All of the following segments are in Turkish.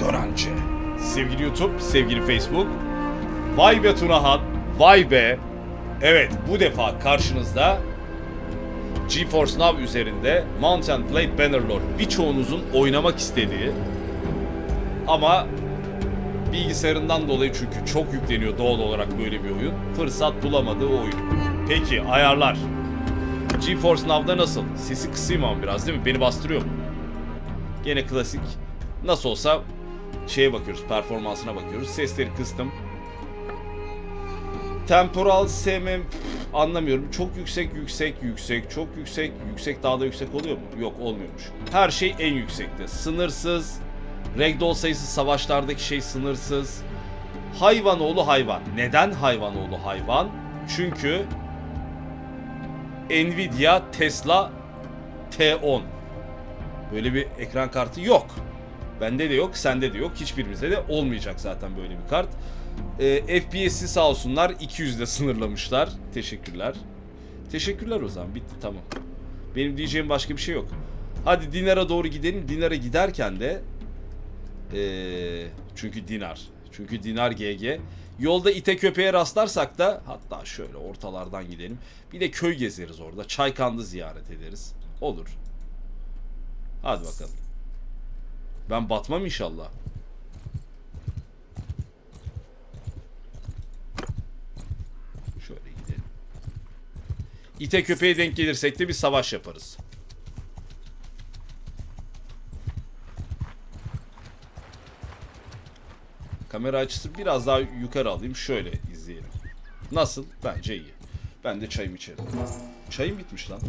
Dönence. Sevgili YouTube, sevgili Facebook. Vay be Tunahan, vay be. Evet, bu defa karşınızda GeForce Now üzerinde Mount and Blade Bannerlord birçoğunuzun oynamak istediği ama bilgisayarından dolayı çünkü çok yükleniyor doğal olarak böyle bir oyun. Fırsat bulamadığı oyun. Peki ayarlar. GeForce Now'da nasıl? Sesi kısayım ama biraz değil mi? Beni bastırıyor mu? Gene klasik. Nasıl olsa şeye bakıyoruz, performansına bakıyoruz. Sesleri kıstım. Temporal sevmem anlamıyorum. Çok yüksek, yüksek, yüksek, çok yüksek, yüksek daha da yüksek oluyor mu? Yok olmuyormuş. Her şey en yüksekte. Sınırsız. Ragdoll sayısı savaşlardaki şey sınırsız. Hayvanoğlu hayvan. Neden hayvanoğlu hayvan? Çünkü Nvidia Tesla T10. Böyle bir ekran kartı yok. Bende de yok, sende de yok. Hiçbirimizde de olmayacak zaten böyle bir kart. Ee, FPS'i sağ olsunlar 200'de sınırlamışlar. Teşekkürler. Teşekkürler o zaman. Bitti tamam. Benim diyeceğim başka bir şey yok. Hadi Dinar'a doğru gidelim. Dinar'a giderken de ee, çünkü Dinar. Çünkü Dinar GG. Yolda ite köpeğe rastlarsak da hatta şöyle ortalardan gidelim. Bir de köy gezeriz orada. Çaykandı ziyaret ederiz. Olur. Hadi bakalım. Ben batmam inşallah. Şöyle gidelim. İte köpeğe denk gelirsek de bir savaş yaparız. Kamera açısı biraz daha yukarı alayım. Şöyle izleyelim. Nasıl? Bence iyi. Ben de çayımı içerim. Çayım bitmiş lan.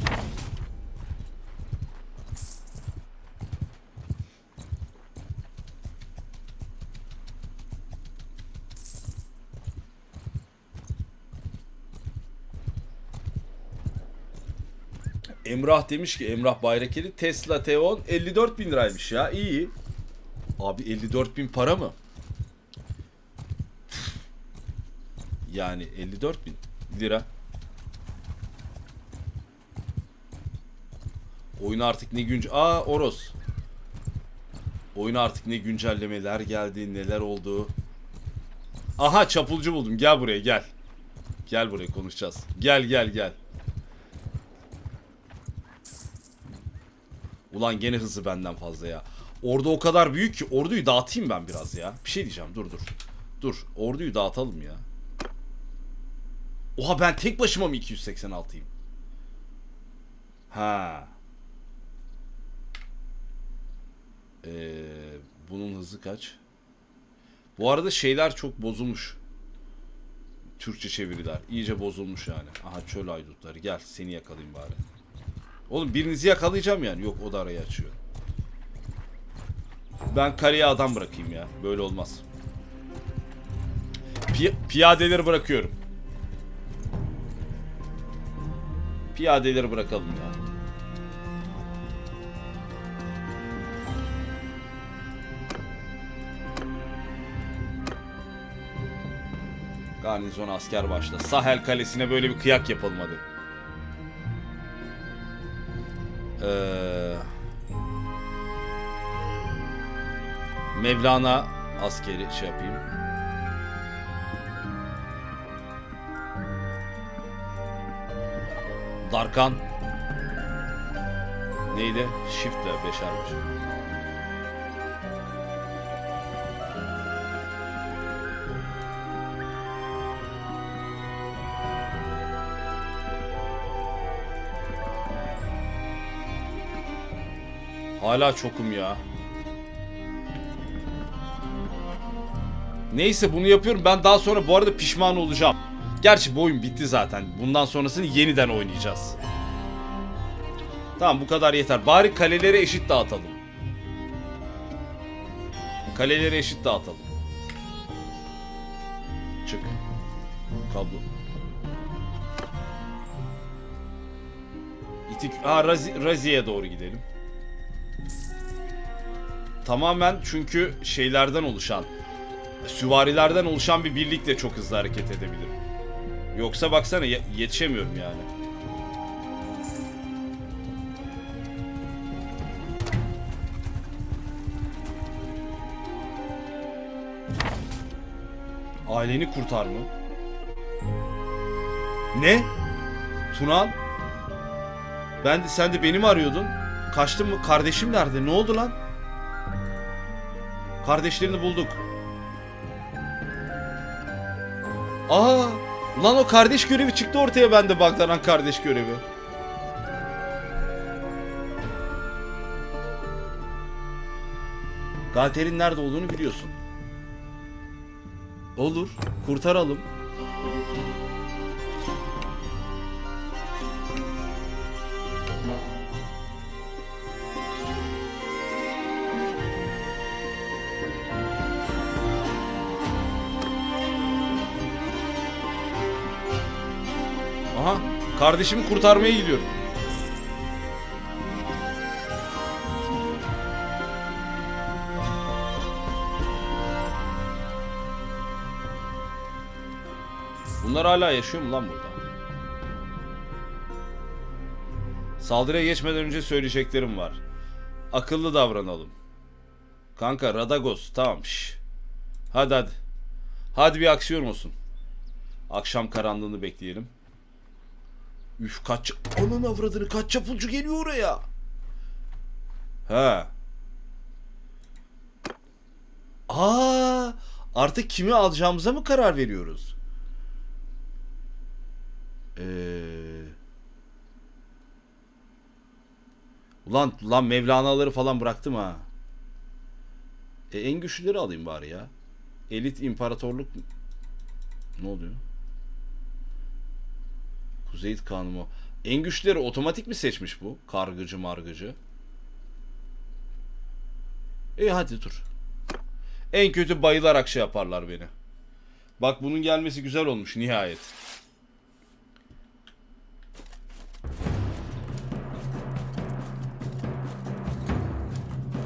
Emrah demiş ki Emrah Bayrakeli Tesla T10 54 bin liraymış ya iyi. Abi 54 bin para mı? Yani 54 bin lira. Oyun artık ne günce... Aa Oros. Oyun artık ne güncellemeler geldi, neler oldu. Aha çapulcu buldum. Gel buraya gel. Gel buraya konuşacağız. Gel gel gel. Ulan gene hızı benden fazla ya. Orada o kadar büyük ki orduyu dağıtayım ben biraz ya. Bir şey diyeceğim dur dur. Dur orduyu dağıtalım ya. Oha ben tek başıma mı 286'yım? Ha. Ee, bunun hızı kaç? Bu arada şeyler çok bozulmuş. Türkçe çeviriler. iyice bozulmuş yani. Aha çöl aydutları. Gel seni yakalayayım bari. Oğlum birinizi yakalayacağım yani. Yok o da arayı açıyor. Ben kareye adam bırakayım ya. Böyle olmaz. Pi- piyadeleri bırakıyorum. Piyadeleri bırakalım ya. Garnizon asker başla. Sahel Kalesi'ne böyle bir kıyak yapalım hadi. Ee, Mevlana askeri şey yapayım. Darkan. Neydi? Shift'le beşermiş. Hala çokum ya. Neyse bunu yapıyorum. Ben daha sonra bu arada pişman olacağım. Gerçi bu oyun bitti zaten. Bundan sonrasını yeniden oynayacağız. Tamam bu kadar yeter. Bari kaleleri eşit dağıtalım. Kaleleri eşit dağıtalım. Çık. Kablo. İtik... Ha Razi, Razi'ye doğru gidelim. Tamamen çünkü şeylerden oluşan, süvarilerden oluşan bir birlikle çok hızlı hareket edebilirim. Yoksa baksana ye- yetişemiyorum yani. Aileni kurtar mı? Ne? Tunan? Ben de sen de beni mi arıyordun? Kaçtın mı? Kardeşim nerede? Ne oldu lan? Kardeşlerini bulduk. Aa, lan o kardeş görevi çıktı ortaya bende Bagdaran kardeş görevi. Galter'in nerede olduğunu biliyorsun. Olur, kurtaralım. Kardeşimi kurtarmaya gidiyorum. Bunlar hala yaşıyor mu lan burada? Saldırıya geçmeden önce söyleyeceklerim var. Akıllı davranalım. Kanka Radagos tamam şş. Hadi hadi. Hadi bir aksiyon olsun. Akşam karanlığını bekleyelim. Üf kaç... Ananı avradını kaç çapulcu geliyor oraya. He. Aa, artık kimi alacağımıza mı karar veriyoruz? Ee... Ulan lan Mevlana'ları falan bıraktım ha. E, en güçlüleri alayım bari ya. Elit imparatorluk ne oluyor? Kuzey kanunu. En güçlüleri otomatik mi seçmiş bu? Kargıcı margıcı. E hadi dur. En kötü bayılarak şey yaparlar beni. Bak bunun gelmesi güzel olmuş nihayet.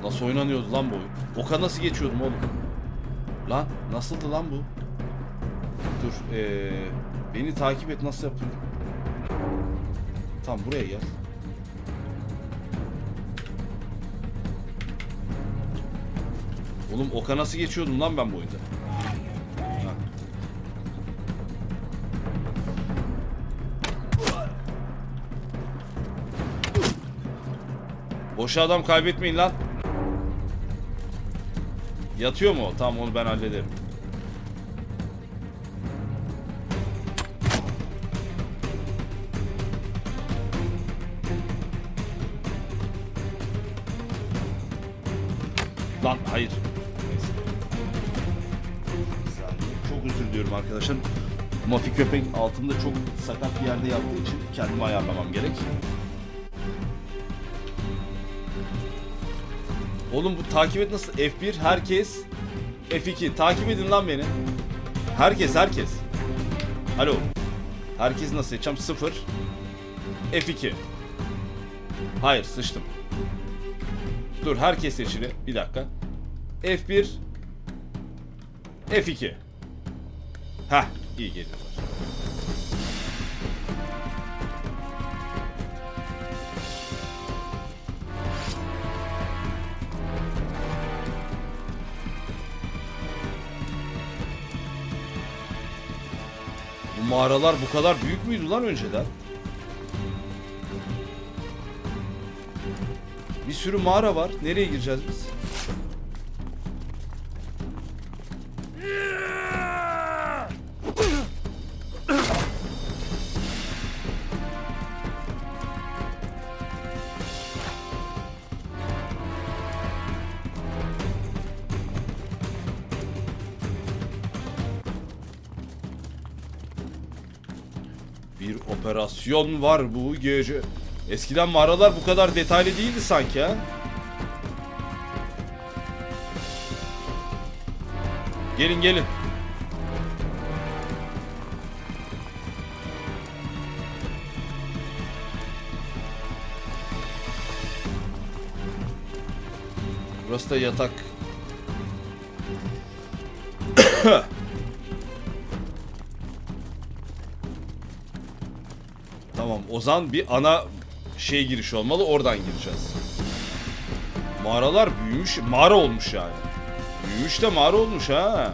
Nasıl oynanıyordu lan bu? Oka nasıl geçiyordum oğlum? Lan nasıldı lan bu? Dur ee, beni takip et nasıl yapıyordum? Tamam buraya gel. Oğlum oka nasıl geçiyordum lan ben bu oyunda? Ha. Boşa adam kaybetmeyin lan. Yatıyor mu? Tamam onu ben hallederim. Lan hayır. Çok özür diliyorum arkadaşlar. Mafi köpek altında çok sakat bir yerde yattığı için kendimi ayarlamam gerek. Oğlum bu takip et nasıl? F1 herkes F2 takip edin lan beni. Herkes herkes. Alo. Herkes nasıl seçeceğim? 0 F2 Hayır sıçtım. Dur herkes seçili. Bir dakika. F1 F2 Heh iyi geliyorlar. Bu mağaralar bu kadar büyük müydü lan önceden? Bir sürü mağara var. Nereye gireceğiz biz? Bir operasyon var bu gece. Eskiden mağaralar bu kadar detaylı değildi sanki ha. Gelin gelin. Burası da yatak. Tamam Ozan bir ana şey giriş olmalı. Oradan gireceğiz. Mağaralar büyümüş. Mağara olmuş yani. Büyümüş de mağara olmuş ha.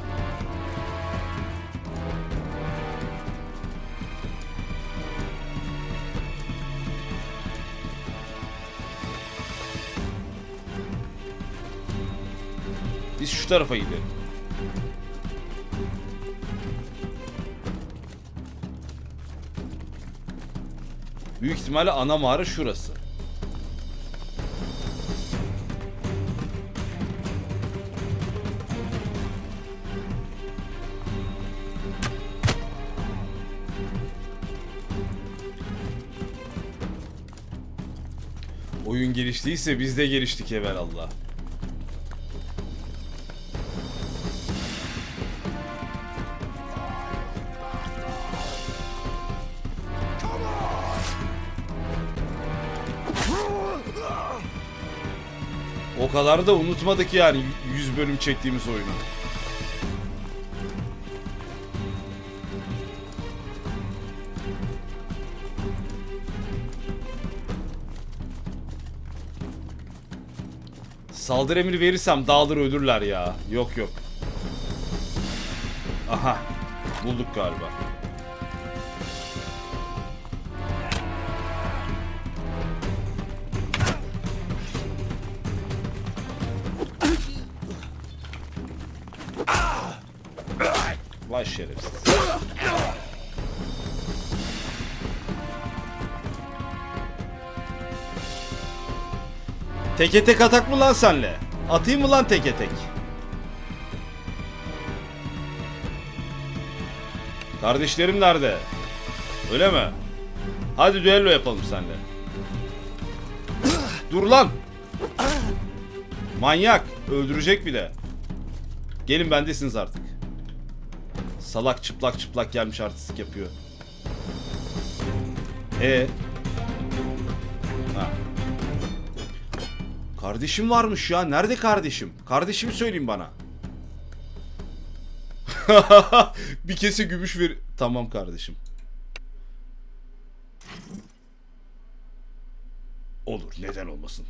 Biz şu tarafa gidelim. Büyük ihtimalle ana mağara şurası. Oyun geliştiyse biz de geliştik evvelallah. O kadar da unutmadık yani 100 bölüm çektiğimiz oyunu. Saldırı emri verirsem dağılır ölürler ya. Yok yok. Aha. Bulduk galiba. Vay şerefsiz. Teke tek atak mı lan senle? Atayım mı lan teke tek? Kardeşlerim nerede? Öyle mi? Hadi düello yapalım senle. Dur lan! Manyak! Öldürecek bir de. Gelin bendesiniz artık. Salak çıplak çıplak gelmiş artistik yapıyor. E Ha. Kardeşim varmış ya. Nerede kardeşim? Kardeşimi söyleyin bana. bir kese gümüş ver. Tamam kardeşim. Olur. Neden olmasın?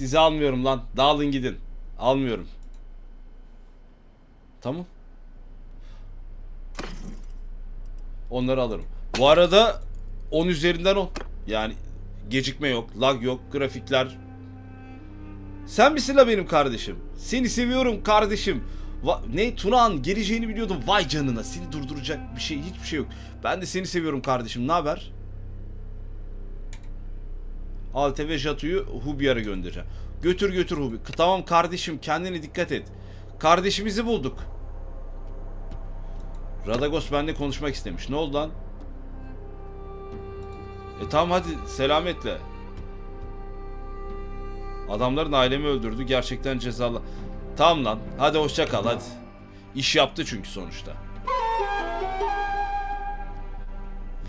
Sizi almıyorum lan. Dağılın gidin. Almıyorum. Tamam. Onları alırım. Bu arada 10 üzerinden 10. Yani gecikme yok, lag yok, grafikler. Sen misin la benim kardeşim? Seni seviyorum kardeşim. Va- ne Tunağan geleceğini biliyordum. Vay canına seni durduracak bir şey hiçbir şey yok. Ben de seni seviyorum kardeşim. Ne haber? Alte ve Jatu'yu Hubiyar'a göndereceğim. Götür götür Hubi. Tamam kardeşim kendine dikkat et. Kardeşimizi bulduk. Radagos benimle konuşmak istemiş. Ne oldu lan? E tamam hadi selametle. Adamların ailemi öldürdü. Gerçekten cezalı. Tamam lan. Hadi hoşça kal hadi. İş yaptı çünkü sonuçta.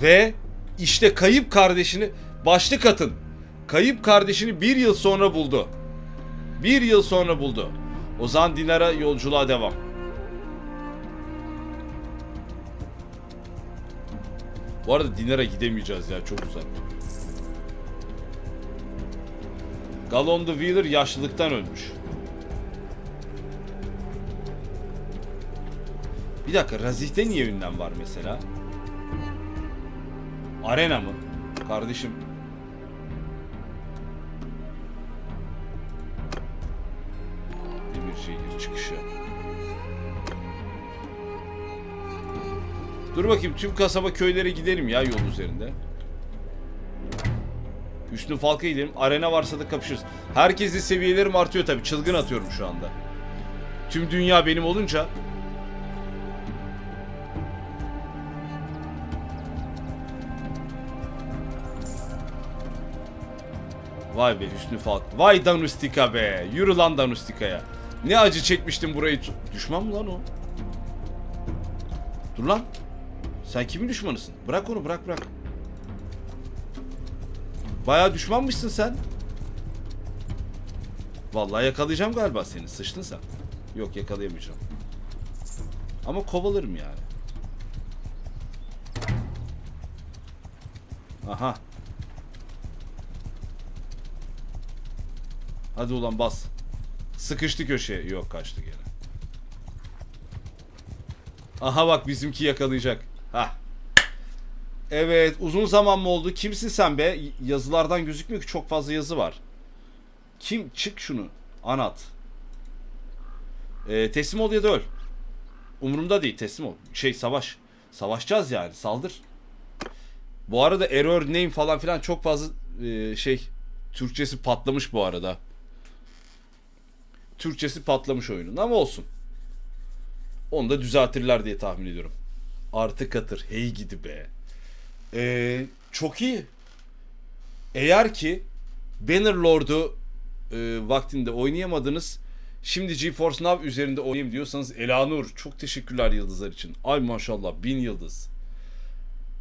Ve işte kayıp kardeşini başlık atın. Kayıp kardeşini bir yıl sonra buldu. Bir yıl sonra buldu. O zaman Dinar'a yolculuğa devam. Bu arada Dinar'a gidemeyeceğiz ya çok uzak. Galon the Wheeler yaşlılıktan ölmüş. Bir dakika Razih'te niye ünlem var mesela? Arena mı? Kardeşim Dur bakayım tüm kasaba köylere gidelim ya yol üzerinde. Hüsnü Falk'a gidelim. Arena varsa da kapışırız. Herkesin seviyelerim artıyor tabii. Çılgın atıyorum şu anda. Tüm dünya benim olunca Vay be Hüsnü Falk. Vay Danustika be. Yürü lan Danustika'ya. Ne acı çekmiştim burayı. Düşman mı lan o? Dur lan. Sen kimin düşmanısın? Bırak onu bırak bırak. Bayağı düşmanmışsın sen. Vallahi yakalayacağım galiba seni. Sıçtın sen. Yok yakalayamayacağım. Ama kovalarım yani. Aha. Hadi ulan bas. Sıkıştı köşeye. Yok kaçtı gene. Aha bak bizimki yakalayacak. Evet uzun zaman mı oldu? Kimsin sen be? Yazılardan gözükmüyor ki çok fazla yazı var. Kim? Çık şunu. Anat. Ee, teslim ol ya da öl. Umurumda değil teslim ol. Şey savaş. Savaşacağız yani saldır. Bu arada error name falan filan çok fazla e, şey Türkçesi patlamış bu arada. Türkçesi patlamış oyunun ama olsun. Onu da düzeltirler diye tahmin ediyorum. Artı katır. Hey gidi be. Ee, çok iyi. Eğer ki Bannerlord'u e, vaktinde oynayamadınız. Şimdi GeForce Now üzerinde oynayayım diyorsanız Elanur çok teşekkürler yıldızlar için. Ay maşallah bin yıldız.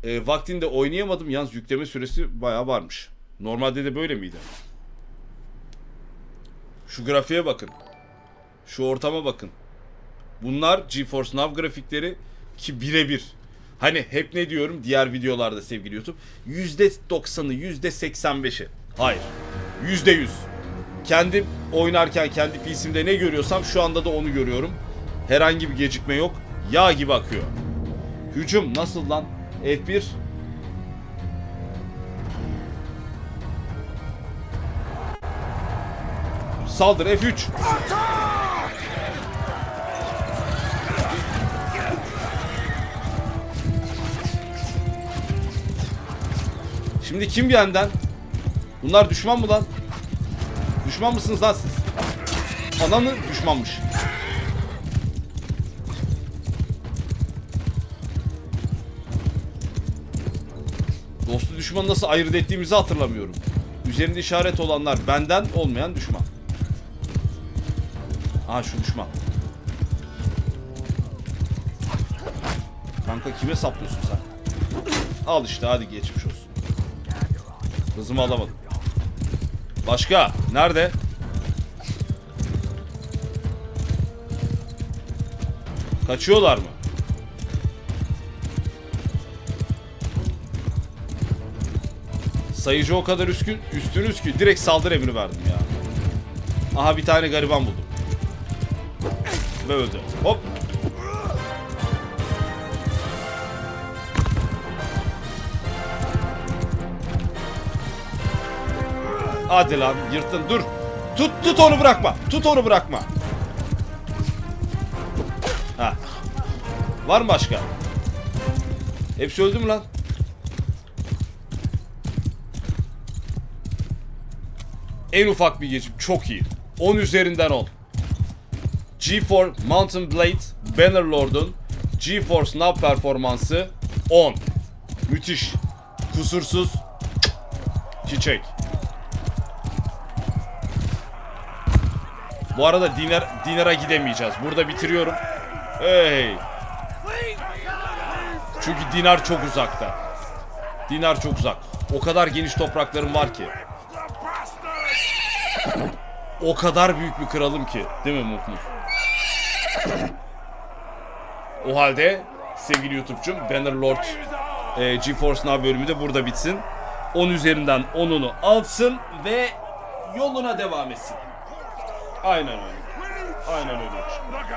E, vaktinde oynayamadım yalnız yükleme süresi bayağı varmış. Normalde de böyle miydi? Şu grafiğe bakın. Şu ortama bakın. Bunlar GeForce Now grafikleri ki birebir. Hani hep ne diyorum diğer videolarda sevgili YouTube. %90'ı %85'i. Hayır. %100. Kendim oynarken kendi PC'mde ne görüyorsam şu anda da onu görüyorum. Herhangi bir gecikme yok. Yağ gibi akıyor. Hücum nasıl lan? F1 Saldır F3 Şimdi kim benden? Bunlar düşman mı lan? Düşman mısınız lan siz? Ananı düşmanmış. Dostu düşmanı nasıl ayırt ettiğimizi hatırlamıyorum. Üzerinde işaret olanlar benden olmayan düşman. Aha şu düşman. Kanka kime saplıyorsun sen? Al işte hadi geçmiş olsun. Hızımı alamadım. Başka? Nerede? Kaçıyorlar mı? Sayıcı o kadar üskün, üstünüz ki direkt saldır emri verdim ya. Aha bir tane gariban buldum. Ve öldü. Hop. Hadi lan yırttın dur. Tut tut onu bırakma. Tut onu bırakma. Ha. Var mı başka? Hepsi öldü mü lan? En ufak bir geçim çok iyi. 10 üzerinden 10. G4 Mountain Blade Bannerlord'un GeForce Now performansı 10. Müthiş. Kusursuz. Çiçek. Bu arada Dinar, Dinar'a gidemeyeceğiz. Burada bitiriyorum. Hey. Çünkü Dinar çok uzakta. Dinar çok uzak. O kadar geniş topraklarım var ki. O kadar büyük bir kralım ki. Değil mi Muf Muf? O halde sevgili YouTube'cum Bannerlord e, GeForce Now bölümü de burada bitsin. 10 üzerinden 10'unu alsın ve yoluna devam etsin. Aynen öyle. Aynen öyle.